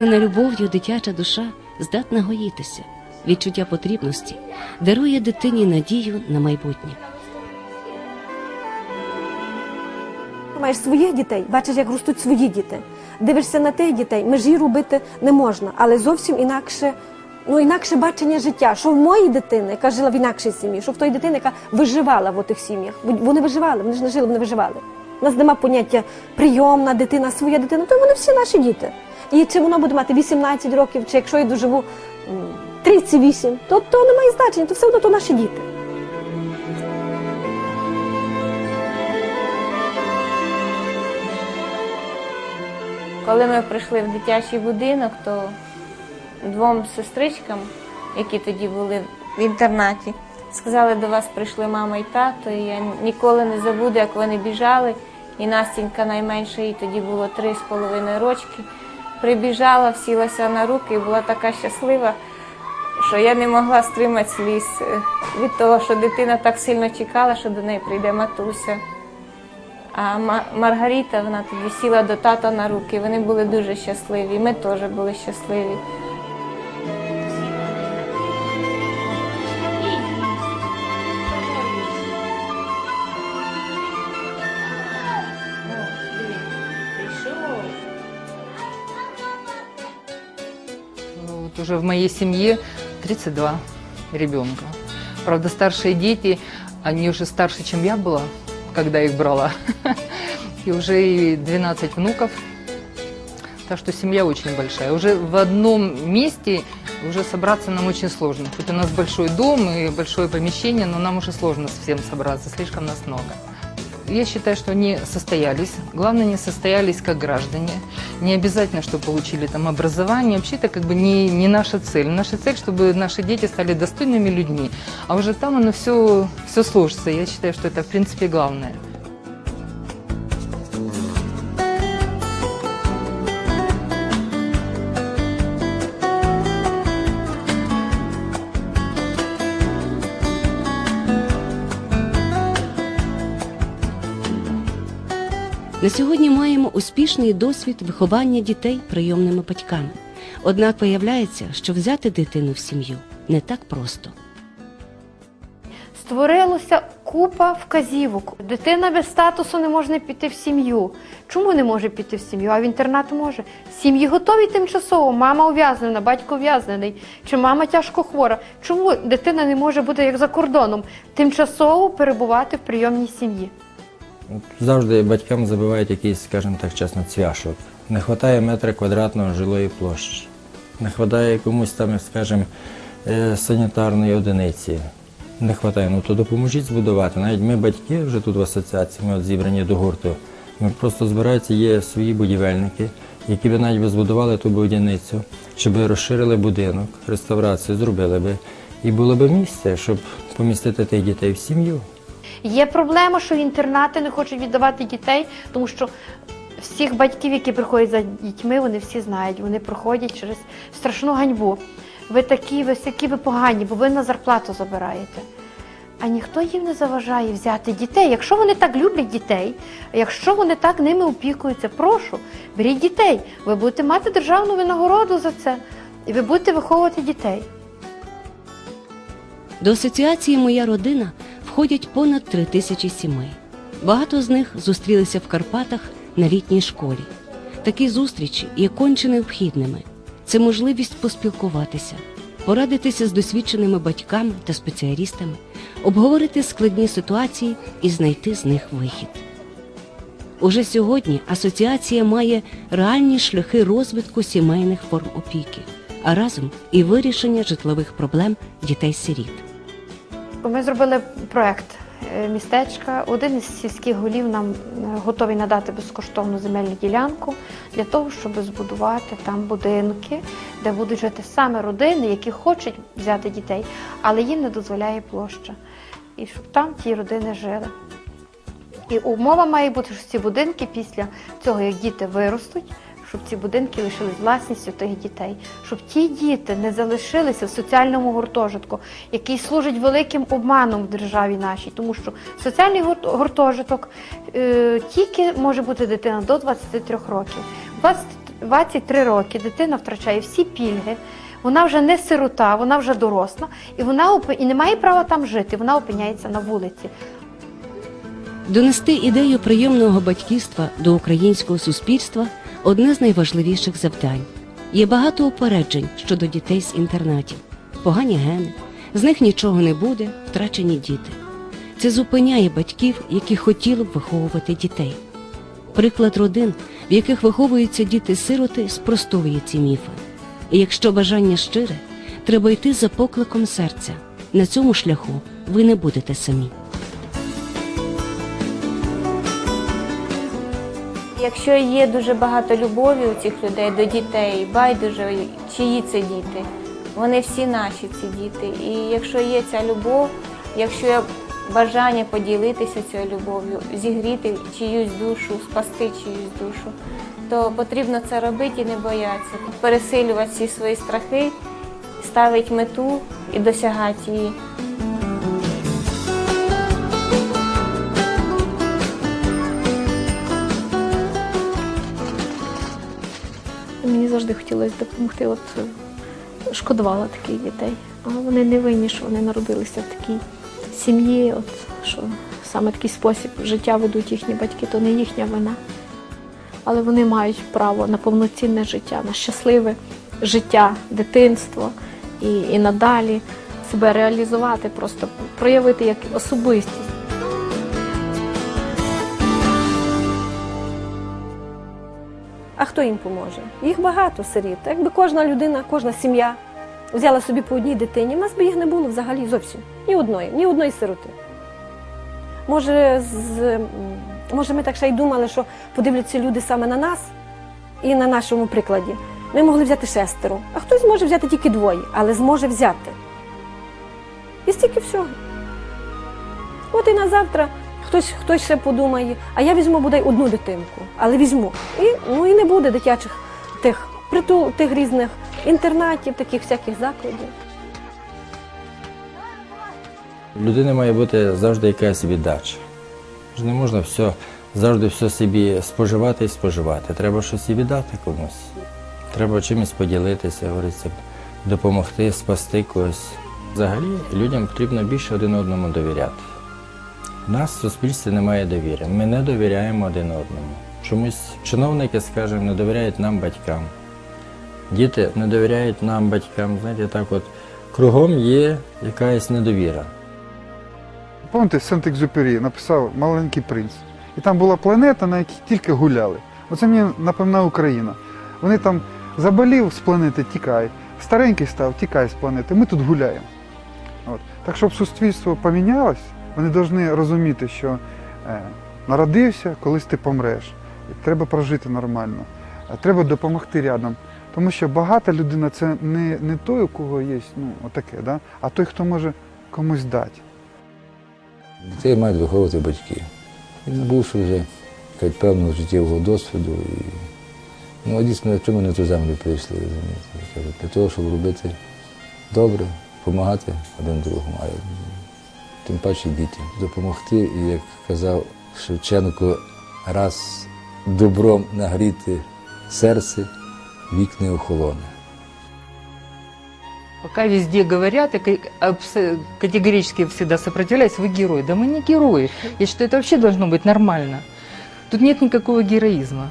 На любов'ю дитяча душа здатна гоїтися, відчуття потрібності дарує дитині надію на майбутнє. Маєш своїх дітей, бачиш, як ростуть свої діти. Дивишся на тих дітей, межі робити не можна, але зовсім інакше, ну інакше бачення життя. Що в моїй дитини, яка жила в інакшій сім'ї, що в той дитини, яка виживала в отих сім'ях. Вони виживали, вони ж не жили, вони виживали. У нас нема поняття прийомна дитина, своя дитина, то вони всі наші діти. І чи вона буде мати 18 років, чи якщо я доживу 38, то, то не має значення, то все одно то наші діти. Коли ми прийшли в дитячий будинок, то двом сестричкам, які тоді були в інтернаті, сказали, до вас прийшли мама і тато. І я ніколи не забуду, як вони біжали. І Настінька найменша, їй тоді було три з половиною рочки. Прибіжала, сілася на руки і була така щаслива, що я не могла стримати сліз е, від того, що дитина так сильно чекала, що до неї прийде матуся. А Ма- Маргарита вона тоді сіла до тата на руки. Вони були дуже щасливі. Ми теж були щасливі. В моей семье 32 ребенка. Правда, старшие дети, они уже старше, чем я была, когда их брала. И уже и 12 внуков. Так что семья очень большая. Уже в одном месте уже собраться нам очень сложно. Хоть у нас большой дом и большое помещение, но нам уже сложно всем собраться, слишком нас много. Я считаю, что они состоялись. Главное, не состоялись как граждане. Не обязательно, что получили там образование. Вообще это как бы не, не наша цель. Наша цель, чтобы наши дети стали достойными людьми. А уже там оно все, все сложится. Я считаю, что это в принципе главное. На сьогодні маємо успішний досвід виховання дітей прийомними батьками. Однак виявляється, що взяти дитину в сім'ю не так просто. Створилося купа вказівок. Дитина без статусу не може піти в сім'ю. Чому не може піти в сім'ю? А в інтернат може. Сім'ї готові тимчасово. Мама ув'язнена, батько ув'язнений, чи мама тяжко хвора. Чому дитина не може бути як за кордоном, тимчасово перебувати в прийомній сім'ї? Завжди батькам забивають якийсь, скажімо так чесно, цвяшок. Не вистачає метра квадратного жилої площі. Не вистачає комусь там, скажімо, е, санітарної одиниці. Не вистачає. Ну то допоможіть збудувати. Навіть ми, батьки, вже тут в асоціації, ми от зібрані до гурту. Ми просто збираються, є свої будівельники, які б навіть збудували ту будівницю, щоб розширили будинок, реставрацію зробили би. І було б місце, щоб помістити тих дітей в сім'ю. Є проблема, що інтернати не хочуть віддавати дітей, тому що всіх батьків, які приходять за дітьми, вони всі знають, вони проходять через страшну ганьбу. Ви такі, ви всякі ви погані, бо ви на зарплату забираєте. А ніхто їм не заважає взяти дітей. Якщо вони так люблять дітей, якщо вони так ними опікуються, прошу, беріть дітей. Ви будете мати державну винагороду за це, і ви будете виховувати дітей. До асоціації Моя родина входять понад три тисячі сімей. Багато з них зустрілися в Карпатах на літній школі. Такі зустрічі є конче необхідними. Це можливість поспілкуватися, порадитися з досвідченими батьками та спеціалістами, обговорити складні ситуації і знайти з них вихід. Уже сьогодні асоціація має реальні шляхи розвитку сімейних форм опіки, а разом і вирішення житлових проблем дітей-сиріт. Ми зробили проект е, містечка. Один із сільських голів нам е, готовий надати безкоштовну земельну ділянку для того, щоб збудувати там будинки, де будуть жити саме родини, які хочуть взяти дітей, але їм не дозволяє площа. І щоб там ті родини жили. І умова має бути, що ці будинки після цього, як діти виростуть, щоб ці будинки лишились власністю тих дітей, щоб ті діти не залишилися в соціальному гуртожитку, який служить великим обманом в державі нашій, тому що соціальний гурт- гуртожиток е, тільки може бути дитина до 23 років. 20 23 роки дитина втрачає всі пільги, вона вже не сирота, вона вже доросла, і вона і не має права там жити, вона опиняється на вулиці. Донести ідею прийомного батьківства до українського суспільства одне з найважливіших завдань. Є багато упереджень щодо дітей з інтернатів, погані гени, з них нічого не буде, втрачені діти. Це зупиняє батьків, які хотіли б виховувати дітей. Приклад родин, в яких виховуються діти-сироти, спростовує ці міфи. І якщо бажання щире, треба йти за покликом серця. На цьому шляху ви не будете самі. Якщо є дуже багато любові у цих людей до дітей, байдуже, чиї це діти, вони всі наші ці діти. І якщо є ця любов, якщо є бажання поділитися цією любов'ю, зігріти чиюсь душу, спасти чиюсь душу, то потрібно це робити і не боятися, пересилювати всі свої страхи, ставити мету і досягати її. Завжди хотілося допомогти. От е, шкодувала таких дітей. А вони не винні, що вони народилися в такій сім'ї, от що саме такий спосіб життя ведуть їхні батьки, то не їхня вина. Але вони мають право на повноцінне життя, на щасливе життя, дитинство і, і надалі себе реалізувати, просто проявити як особистість. Хто їм поможе? Їх багато сиріт. Якби кожна людина, кожна сім'я взяла собі по одній дитині, в нас би їх не було взагалі зовсім. Ні одної, ні одної сироти. Може, з, може, ми так ще й думали, що подивляться люди саме на нас і на нашому прикладі. Ми могли взяти шестеро, а хтось може взяти тільки двоє, але зможе взяти. І стільки всього. От і на завтра хтось, хтось ще подумає, а я візьму бодай одну дитинку, але візьму. І, ну, і не буде дитячих тих притул, тих різних інтернатів, таких всяких закладів. У людини має бути завжди якась віддача. Не можна все, завжди все собі споживати і споживати. Треба щось і віддати комусь. Треба чимось поділитися, говориться, допомогти, спасти когось. Взагалі людям потрібно більше один одному довіряти. Нас в суспільстві немає довіри. Ми не довіряємо один одному. Чомусь чиновники, скажімо, не довіряють нам батькам. Діти не довіряють нам батькам. Знаєте, так от кругом є якась недовіра. Пам'ятаєте, Сент-Екзюпері написав Маленький принц. І там була планета, на якій тільки гуляли. Оце мені напевно Україна. Вони там заболів з планети, тікай. Старенький став, тікай з планети. Ми тут гуляємо. От. Так щоб суспільство помінялось, вони повинні розуміти, що е, народився, колись ти помреш. Треба прожити нормально. Треба допомогти рядом. Тому що багата людина це не, не той, у кого є ну, отаке, да? а той, хто може комусь дати. Дітей мають виховувати батьки. І набувши вже певного життєвого досвіду. І... Ну, а дійсно, чому на цю землю прийшли, розумієте? Для того, щоб робити добре, допомагати один другому, тим паче дітям. Допомогти, і як казав Шевченко, раз добром нагріти серце, вік не охолоне. Пока везде говорят, и ка- абс- категорически всегда сопротивляюсь, вы герой. Да мы не герои. Я считаю, это вообще должно быть нормально. Тут нет никакого героизма.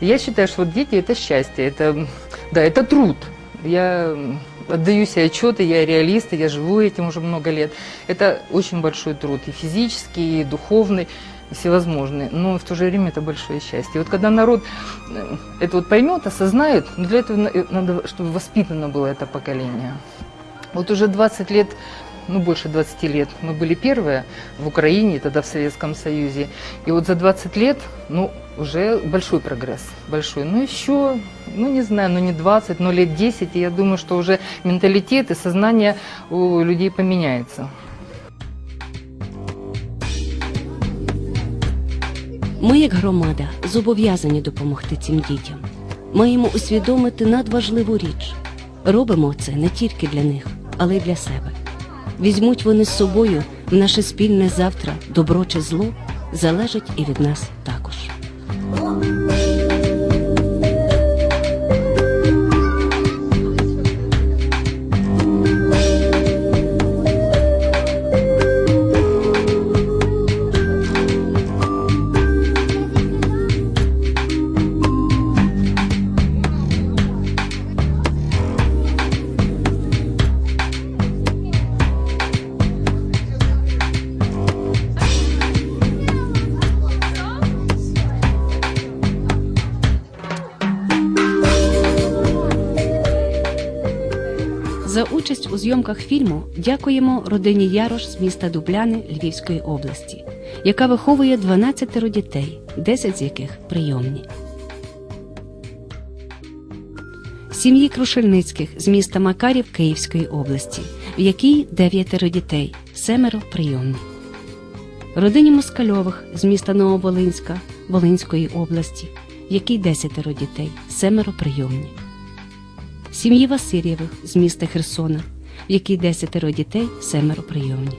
Я считаю, что вот дети – это счастье, это, м, да, это труд. Я м, отдаю себе отчеты, я реалист, и я живу этим уже много лет. Это очень большой труд, и физический, и духовный, и всевозможный. Но в то же время это большое счастье. И вот когда народ э, это вот поймет, осознает, но для этого на- э, надо, чтобы воспитано было это поколение. Вот уже 20 лет, ну больше 20 лет, мы были первые в Украине, тогда в Советском Союзе. И вот за 20 лет, ну, уже большой прогресс, большой. Ну еще, ну не знаю, ну не 20, но лет 10, и я думаю, что уже менталитет и сознание у людей поменяется. Ми, як громада, зобов'язані допомогти цим дітям. Маємо усвідомити надважливу річ. Робимо це не тільки для них, але й для себе. Візьмуть вони з собою в наше спільне завтра добро чи зло, залежить і від нас також. У зйомках фільму дякуємо родині Ярош з міста Дубляни Львівської області, яка виховує 12 дітей, 10 з яких прийомні. Сім'ї Крушельницьких з міста Макарів Київської області, в якій дев'ятеро дітей, семеро прийомні. Родині Москальових з міста Нововолинська Волинської області, в якій десятеро дітей, семеро прийомні. Сім'ї Васильєвих з міста Херсона, в якій десятеро дітей, семеро прийомні.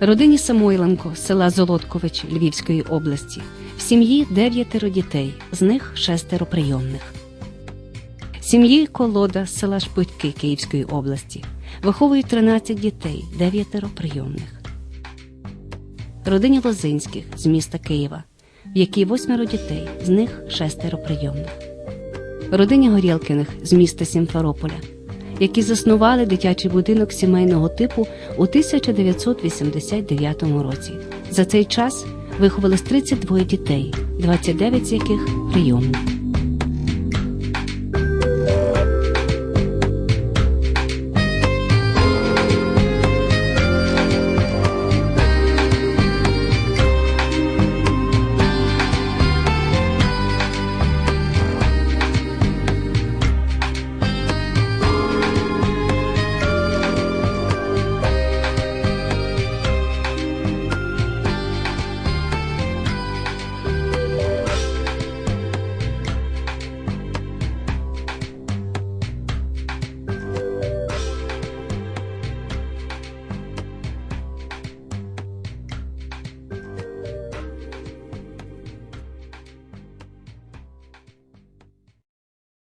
Родині Самойленко села Золоткович Львівської області, в сім'ї дев'ятеро дітей, з них шестеро прийомних. Сім'ї Колода з села Шпитьки Київської області виховують 13 дітей, дев'ятеро прийомних. Родині Лозинських з міста Києва, в якій восьмеро дітей, з них шестеро прийомних. Родині Горєлкиних з міста Сімферополя, які заснували дитячий будинок сімейного типу у 1989 році. За цей час виховались 32 дітей, 29 з яких прийомні.